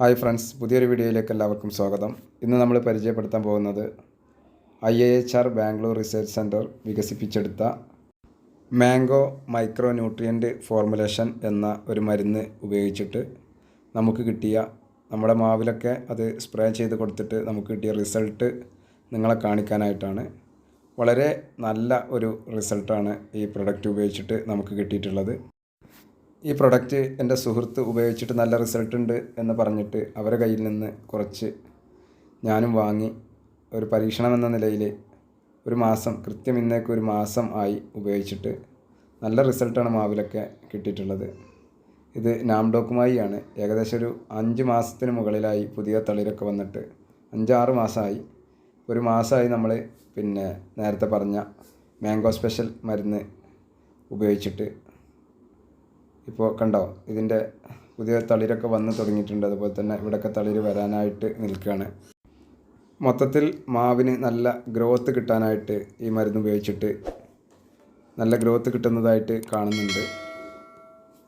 Hi friends പുതിയൊരു വീഡിയോയിലേക്ക് എല്ലാവർക്കും സ്വാഗതം. ഇന്ന് നമ്മൾ പരിചയപ്പെടുത്താൻ പോകുന്നത് I A H R Bangalore research centre വികസിപ്പിച്ചെടുത്ത മാംഗോ മൈക്രോ ന്യൂട്രിയന്റ് ഫോർമുലേഷൻ എന്ന ഒരു മരുന്ന് ഉപയോഗിച്ചിട്ട് നമുക്ക് കിട്ടിയ നമ്മുടെ മാവിലൊക്കെ അത് സ്പ്രേ ചെയ്ത് കൊടുത്തിട്ട് നമുക്ക് കിട്ടിയ റിസൾട്ട് നിങ്ങളെ കാണിക്കാനായിട്ടാണ്. വളരെ നല്ല ഒരു റിസൾട്ടാണ് ഈ പ്രൊഡക്റ്റ് ഉപയോഗിച്ചിട്ട് നമുക്ക് കിട്ടിയിട്ടുള്ളത്. ഈ പ്രൊഡക്റ്റ് എന്റെ സുഹൃത്ത് ഉപയോഗിച്ചിട്ട് നല്ല റിസൾട്ട് ഉണ്ട് എന്ന് പറഞ്ഞിട്ട് അവരെ കയ്യിൽ നിന്ന് കുറച്ച് ഞാനും വാങ്ങി ഒരു പരീക്ഷണം എന്ന നിലയിൽ ഒരു മാസം കൃത്യം ഇന്നേക്ക് ഒരു മാസം ആയി ഉപയോഗിച്ചിട്ട് നല്ല റിസൾട്ടാണ് മാവിലൊക്കെ കിട്ടിയിട്ടുള്ളത്. ഇത് നാംഡോക്കുമായി ആണ് ഏകദേശം ഒരു അഞ്ച് മാസത്തിന് മുകളിലായി പുതിയ തളിരൊക്കെ വന്നിട്ട് അഞ്ചാറ് മാസമായി. ഒരു മാസമായി നമ്മൾ പിന്നെ നേരത്തെ പറഞ്ഞ മാംഗോ സ്പെഷ്യൽ മരുന്ന് ഉപയോഗിച്ചിട്ട് ഇപ്പോൾ കണ്ടോ ഇതിന്റെ പുതിയ തളിരൊക്കെ വന്ന് തുടങ്ങിയിട്ടുണ്ട്. അതുപോലെ തന്നെ ഇവിടെയൊക്കെ തളിര് വരാനായിട്ട് നിൽക്കുകയാണ് മൊത്തത്തിൽ മാവിന് നല്ല ഗ്രോത്ത് കിട്ടാനായിട്ട് ഈ മരുന്ന് ഉപയോഗിച്ചിട്ട് നല്ല ഗ്രോത്ത് കിട്ടുന്നതായിട്ട് കാണുന്നുണ്ട്.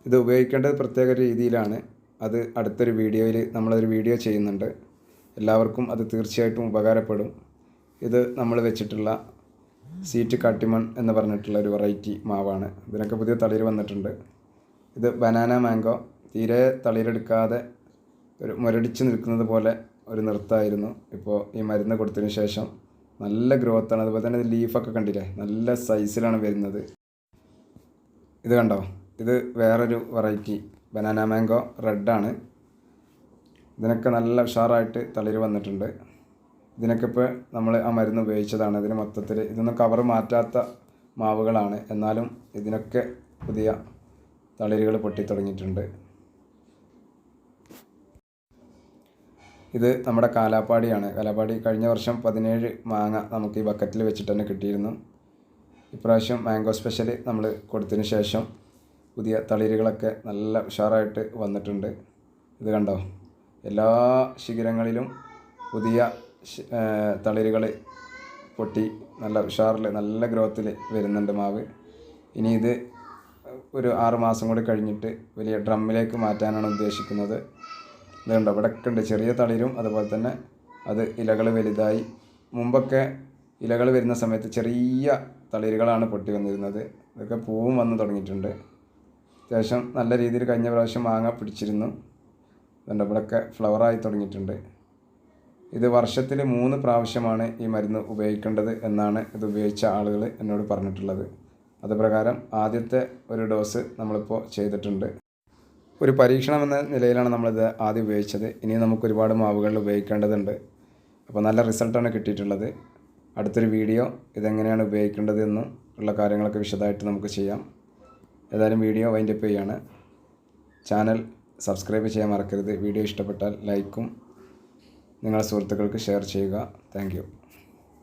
ഇത് ഉപയോഗിക്കേണ്ടത് പ്രത്യേക രീതിയിലാണ്. അത് അടുത്തൊരു വീഡിയോയിൽ നമ്മളൊരു വീഡിയോ ചെയ്യുന്നുണ്ട്. എല്ലാവർക്കും അത് തീർച്ചയായിട്ടും ഉപകാരപ്പെടും. ഇത് നമ്മൾ വെച്ചിട്ടുള്ള സീറ്റ് കാട്ടിമൺ എന്ന് പറഞ്ഞിട്ടുള്ള ഒരു വെറൈറ്റി മാവാണ്. ഇതിനൊക്കെ പുതിയ തളിര് വന്നിട്ടുണ്ട്. ഇത് ബനാന മാംഗോ. തീരെ തളിരെടുക്കാതെ ഒരു മുരടിച്ച് നിൽക്കുന്നത് പോലെ ഒരു നൃത്തമായിരുന്നു ഇപ്പോൾ ഈ മരുന്ന് കൊടുത്തതിന് ശേഷം. നല്ല ഗ്രോത്താണ് അതുപോലെ തന്നെ ലീഫൊക്കെ കണ്ടില്ലേ? നല്ല സൈസിലാണ് വരുന്നത്. ഇത് കണ്ടോ? ഇത് വേറൊരു വെറൈറ്റി ബനാന മാംഗോ റെഡാണ് ഇതിനൊക്കെ നല്ല ഉഷാറായിട്ട് തളിര് വന്നിട്ടുണ്ട്. ഇതിനൊക്കെ ഇപ്പോൾ നമ്മൾ ആ മരുന്ന് ഉപയോഗിച്ചതാണ്. ഇതിന് മൊത്തത്തിൽ ഇതൊന്നും കവർ മാറ്റാത്ത മാവുകളാണ്. എന്നാലും ഇതിനൊക്കെ പുതിയ തളിരുകൾ പൊട്ടിത്തുടങ്ങിയിട്ടുണ്ട്. ഇത് നമ്മുടെ കാലാപ്പാടിയാണ്. കാലാപ്പാടി കഴിഞ്ഞ വർഷം പതിനേഴ് മാങ്ങ നമുക്ക് ഈ ബക്കറ്റിൽ വെച്ചിട്ട് തന്നെ കിട്ടിയിരുന്നു. ഇപ്രാവശ്യം മാംഗോ സ്പെഷ്യൽ നമ്മൾ കൊടുത്തതിന് ശേഷം പുതിയ തളിരുകളൊക്കെ നല്ല ഉഷാറായിട്ട് വന്നിട്ടുണ്ട്. ഇത് കണ്ടോ? എല്ലാ ശിഖരങ്ങളിലും പുതിയ തളിരുകൾ പൊട്ടി നല്ല ഉഷാറിൽ നല്ല ഗ്രോത്തിൽ വരുന്നുണ്ട് മാവ്. ഇനി ഇത് ഒരു ആറ് മാസം കൂടി കഴിഞ്ഞിട്ട് വലിയ ഡ്രമ്മിലേക്ക് മാറ്റാനാണ് ഉദ്ദേശിക്കുന്നത്. ഇതുണ്ട് ഇവിടെ ഉണ്ട്. ചെറിയ തളിരും അതുപോലെ തന്നെ അത് ഇലകൾ വലുതായി. മുമ്പൊക്കെ ഇലകൾ വരുന്ന സമയത്ത് ചെറിയ തളിരുകളാണ് പൊട്ടി വന്നിരുന്നത്. ഇതൊക്കെ പൂവും വന്ന് തുടങ്ങിയിട്ടുണ്ട്. അത്യാവശ്യം നല്ല രീതിയിൽ കഴിഞ്ഞ പ്രാവശ്യം മാങ്ങ പിടിച്ചിരുന്നു. അതുകൊണ്ട് ഇവിടെയൊക്കെ ഫ്ലവറായി തുടങ്ങിയിട്ടുണ്ട്. ഇത് വർഷത്തിൽ മൂന്ന് പ്രാവശ്യമാണ് ഈ മരുന്ന് ഉപയോഗിക്കേണ്ടത് എന്നാണ് ഇത് ഉപയോഗിച്ച ആളുകൾ എന്നോട് പറഞ്ഞിട്ടുള്ളത്. അതുപ്രകാരം ആദ്യത്തെ ഒരു ഡോസ് നമ്മളിപ്പോൾ ചെയ്തിട്ടുണ്ട്. ഒരു പരീക്ഷണം എന്ന നിലയിലാണ് നമ്മളിത് ആദ്യം ഉപയോഗിച്ചത്. ഇനി നമുക്ക് ഒരുപാട് മാവുകളിൽ ഉപയോഗിക്കേണ്ടതുണ്ട്. അപ്പോൾ നല്ല റിസൾട്ടാണ് കിട്ടിയിട്ടുള്ളത്. അടുത്തൊരു വീഡിയോ ഇതെങ്ങനെയാണ് ഉപയോഗിക്കേണ്ടത് എന്നും ഉള്ള കാര്യങ്ങളൊക്കെ വിശദമായിട്ട് നമുക്ക് ചെയ്യാം. ഏതായാലും വീഡിയോ വൈൻഡപ്പ് ചെയ്യാണ്. ചാനൽ സബ്സ്ക്രൈബ് ചെയ്യാൻ മറക്കരുത്. വീഡിയോ ഇഷ്ടപ്പെട്ടാൽ ലൈക്കും. നിങ്ങളുടെ സുഹൃത്തുക്കൾക്ക് ഷെയർ ചെയ്യുക. താങ്ക്